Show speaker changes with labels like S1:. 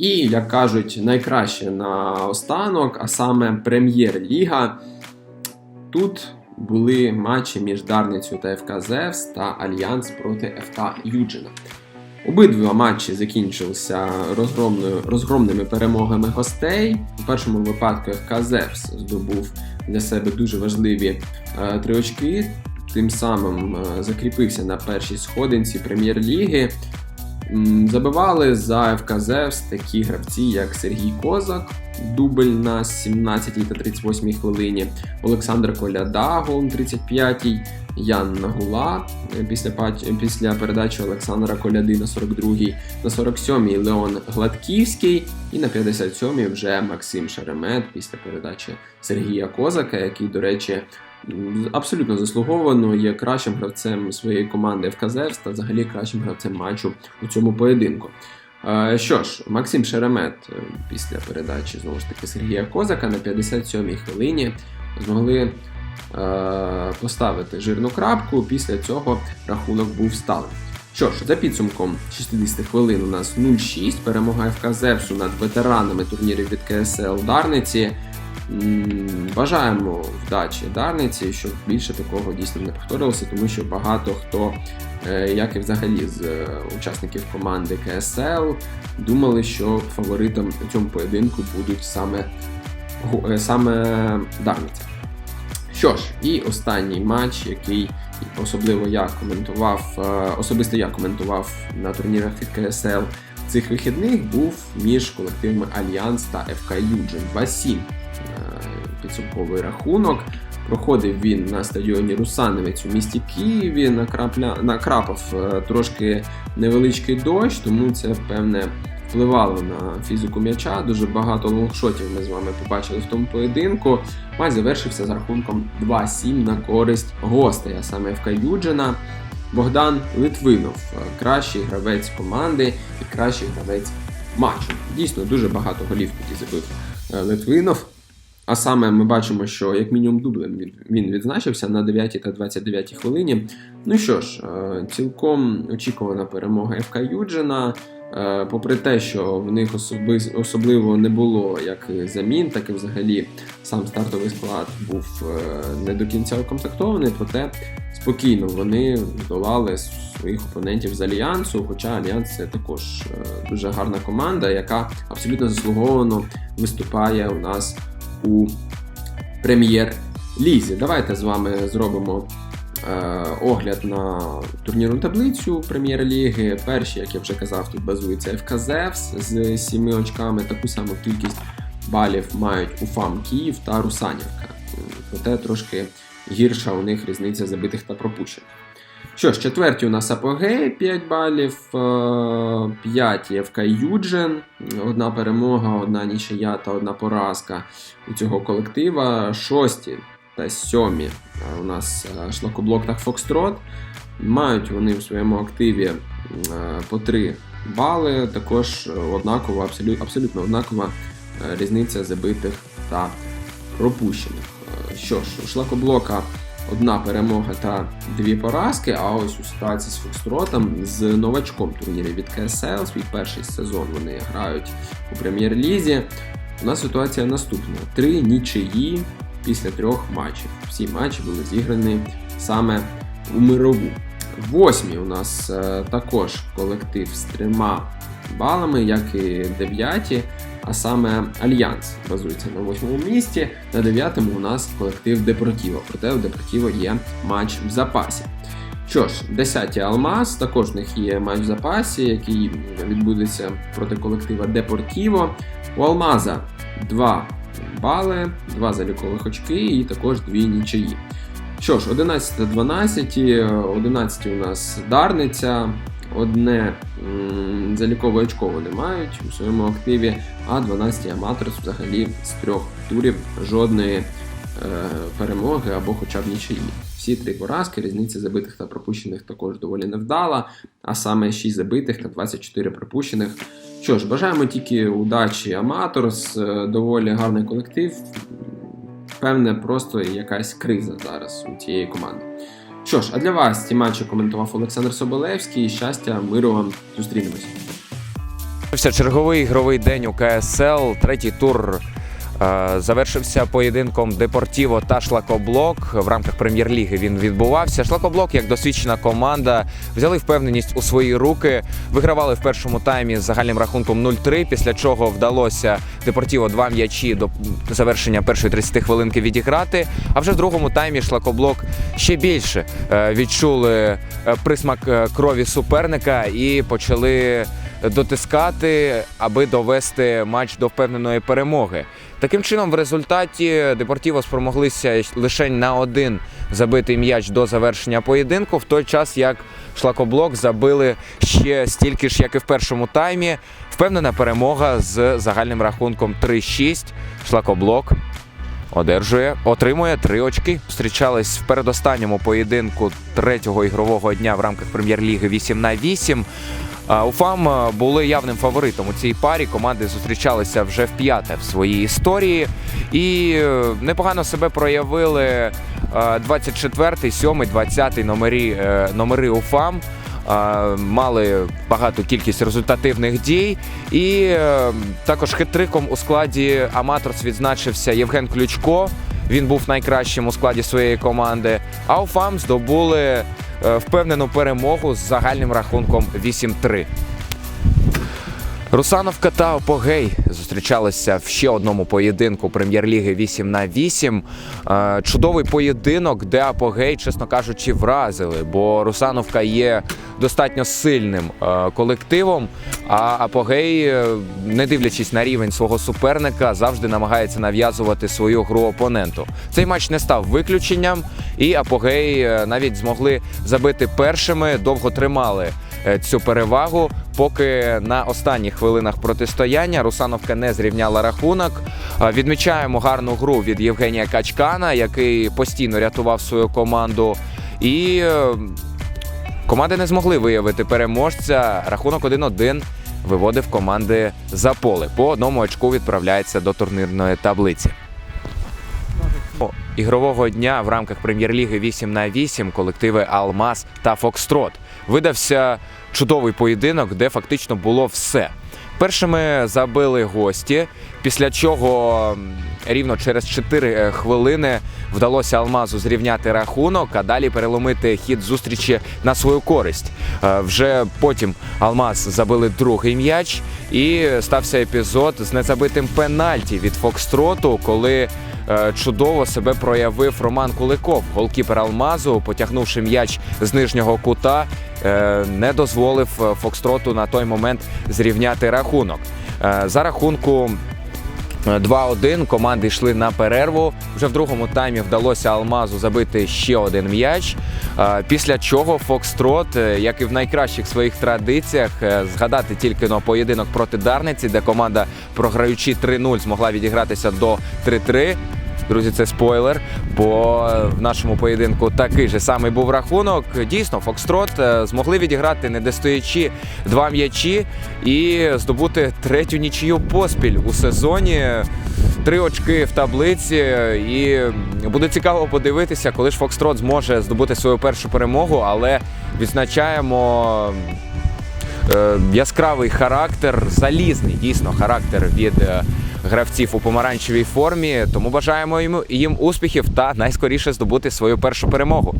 S1: І, як кажуть, найкраще на останок, а саме Прем'єр-ліга. Тут були матчі між Дарницею та ФК Зевс та Альянс проти ФК Юджина. Обидва матчі закінчилися розгромними перемогами гостей. У першому випадку ФК Зевс здобув для себе дуже важливі е, три очки, тим самим е, закріпився на першій сходинці прем'єр-ліги. Забивали за ФК Зевс такі гравці, як Сергій Козак, дубль на 17 та 38 хвилині, Олександр Коляда, гол на 35-й, Ян Нагула е, після, після передачі Олександра Коляди на 42-й, на 47-й Леон Гладківський і на 57-й вже Максим Шеремет після передачі Сергія Козака, який, до речі, абсолютно заслуговано є кращим гравцем своєї команди ФК Зевс та взагалі кращим гравцем матчу у цьому поєдинку. Е, Що ж, Максим Шеремет е, після передачі знову ж таки Сергія Козака на 57-й хвилині змогли е, поставити жирну крапку. Після цього рахунок був сталим. Що ж, за підсумком 60 хвилин у нас 0-6. Перемога ФК Зевсу над ветеранами турнірів від КСЛ Дарниці. Бажаємо вдачі Дарниці, щоб більше такого дійсно не повторилося, тому що багато хто, е, як і взагалі з е, учасників команди КСЛ, думали, що фаворитом цьому поєдинку будуть саме, е, саме Дарниця. Що ж, і останній матч, який особливо я коментував, особисто я коментував на турнірах від КСЛ цих вихідних, був між колективами Альянс та ФК Юджин 2-7 е, підсумковий рахунок. Проходив він на стадіоні Русановець у місті Києві. Накрапля... Накрапав е, трошки невеличкий дощ, тому це певне впливало на фізику м'яча. Дуже багато лонгшотів ми з вами побачили в тому поєдинку. Матч завершився з рахунком 2-7 на користь гостей, а саме ФК Юджина. Богдан Литвинов, е, кращий гравець команди і кращий гравець матчу. Дійсно, дуже багато голів тоді забив е, Литвинов. А саме ми бачимо, що як мінімум дублем він- відзначився на 9 та 29 хвилині. Ну що ж, е, цілком очікувана перемога ФК Юджина. Е, Попри те, що в них особливо не було як замін, так і взагалі сам стартовий склад був е, не до кінця укомплектований, проте спокійно вони здолали своїх опонентів з Альянсу. Хоча Альянс це також е, дуже гарна команда, яка абсолютно заслуговано виступає у нас у прем'єр-лізі. Давайте з вами зробимо огляд на турнірну таблицю прем'єр-ліги. Перші, як я вже казав, тут базується ФК Зевс з 7 очками. Таку саму кількість балів мають УФАМ Київ та Русанівка. Проте трошки гірша у них різниця забитих та пропущених. Що ж, четверті у нас Апогей 5 балів, е, п'яті ФК Юджин, одна перемога, одна нічия та одна поразка у цього колектива. Шості сьомі у нас е, шлакоблок та Фокстрот. Мають вони в своєму активі е, по 3 бали. Також однакова, абсолютно, однакова е, різниця забитих та пропущених. Що ж, у шлакоблока одна перемога та дві поразки. А ось у ситуації з Фокстротом з новачком турнірів від КСЛ, свій перший сезон вони грають у прем'єр-лізі. У нас ситуація наступна: три нічиї після трьох матчів. Всі матчі були зіграні саме у мирову. Восьмі у нас е, також колектив з трьома балами, як і дев'яті. А саме Альянс базується на восьмому місці. На дев'ятому у нас колектив Депортіво. Проте у Депортіво є матч в запасі. Що ж, 10 Алмаз, також в них є матч в запасі, який відбудеться проти колектива Депортіво. У Алмаза 2 бали, 2 залікових очки і також 2 нічиї. Що ж, 11 та 12, 11 у нас Дарниця, одне м, залікове очко вони мають у своєму активі, а 12 Аматорс взагалі з трьох турів жодної перемоги або хоча б нічиї. Всі три поразки, різниця забитих та пропущених також доволі невдала, а саме 6 забитих та 24 пропущених. Що ж, бажаємо тільки удачі Аматорс, е, доволі гарний колектив. Певне, просто якась криза зараз у цієї команди. Що ж, а для вас ці матчі коментував Олександр Соболевський. Щастя, миру вам, зустрінемось.
S2: Черговий ігровий день у КСЛ. Третій тур е, завершився поєдинком Депортіво та Шлакоблок. В рамках прем'єр-ліги він відбувався. Шлакоблок, як досвідчена команда, взяли впевненість у свої руки, вигравали в першому таймі з загальним рахунком 0-3, після чого вдалося Депортіво два м'ячі до завершення першої 30 хвилинки відіграти. А вже в другому таймі Шлакоблок ще більше е, відчули е, присмак е, крові суперника і почали дотискати, аби довести матч до впевненої перемоги. Таким чином, в результаті Депортіво спромоглися лише на один забитий м'яч до завершення поєдинку, в той час як Шлакоблок забили ще стільки ж, як і в першому таймі. Впевнена перемога з загальним рахунком 3-6. Шлакоблок одержує, отримує три очки. Зустрічались в передостанньому поєдинку третього ігрового дня в рамках прем'єр-ліги 8 на 8. А, Уфам були явним фаворитом у цій парі. Команди зустрічалися вже вп'яте в своїй історії і е, непогано себе проявили е, 24-й, 7-й, 20-й номері, е, номери Уфам. Мали багату кількість результативних дій, і е, також хитриком у складі Аматорс відзначився Євген Ключко. Він був найкращим у складі своєї команди. А Уфам здобули е, впевнену перемогу з загальним рахунком 8-3. Русановка та Опогей зустрічалися в ще одному поєдинку прем'єр-ліги 8 на 8. Е, Чудовий поєдинок, де Апогей, чесно кажучи, вразили, бо Русановка є достатньо сильним е, колективом. А Апогей, е, не дивлячись на рівень свого суперника, завжди намагається нав'язувати свою гру опоненту. Цей матч не став виключенням, і Апогей навіть змогли забити першими, довго тримали цю перевагу. Поки на останніх хвилинах протистояння Русановка не зрівняла рахунок. Е, Відмічаємо гарну гру від Євгенія Качкана, який постійно рятував свою команду. І е, команди не змогли виявити переможця. Рахунок 1-1 виводив команди за поле. По одному очку відправляється до турнірної таблиці. Ігрового дня в рамках прем'єр-ліги 8 на 8 колективи Алмаз та Фокстрот. Видався чудовий поєдинок, де фактично було все. Першими забили гості, після чого рівно через 4 хвилини вдалося Алмазу зрівняти рахунок, а далі переломити хід зустрічі на свою користь. Е, Вже потім Алмаз забили другий м'яч, і стався епізод з незабитим пенальті від Фокстроту, коли е, чудово себе проявив Роман Куликов. Голкіпер Алмазу, потягнувши м'яч з нижнього кута, е, не дозволив е, Фокстроту на той момент зрівняти рахунок. Е, За рахунку е, 2-1 команди йшли на перерву. Вже в другому таймі вдалося Алмазу забити ще один м'яч. Е, Після чого Фокстрот, е, як і в найкращих своїх традиціях, е, згадати тільки на поєдинок проти Дарниці, де команда, програючи 3-0, змогла відігратися до 3-3. Друзі, це спойлер, бо в нашому поєдинку такий же самий був рахунок. Дійсно, Фокстрот е, змогли відіграти, не достоячи два м'ячі і здобути третю нічию поспіль у сезоні. Три очки в таблиці, і буде цікаво подивитися, коли ж Фокстрот зможе здобути свою першу перемогу, але відзначаємо е, яскравий характер, залізний дійсно характер від е, гравців у помаранчевій формі. Тому бажаємо їм, успіхів та найскоріше здобути свою першу перемогу.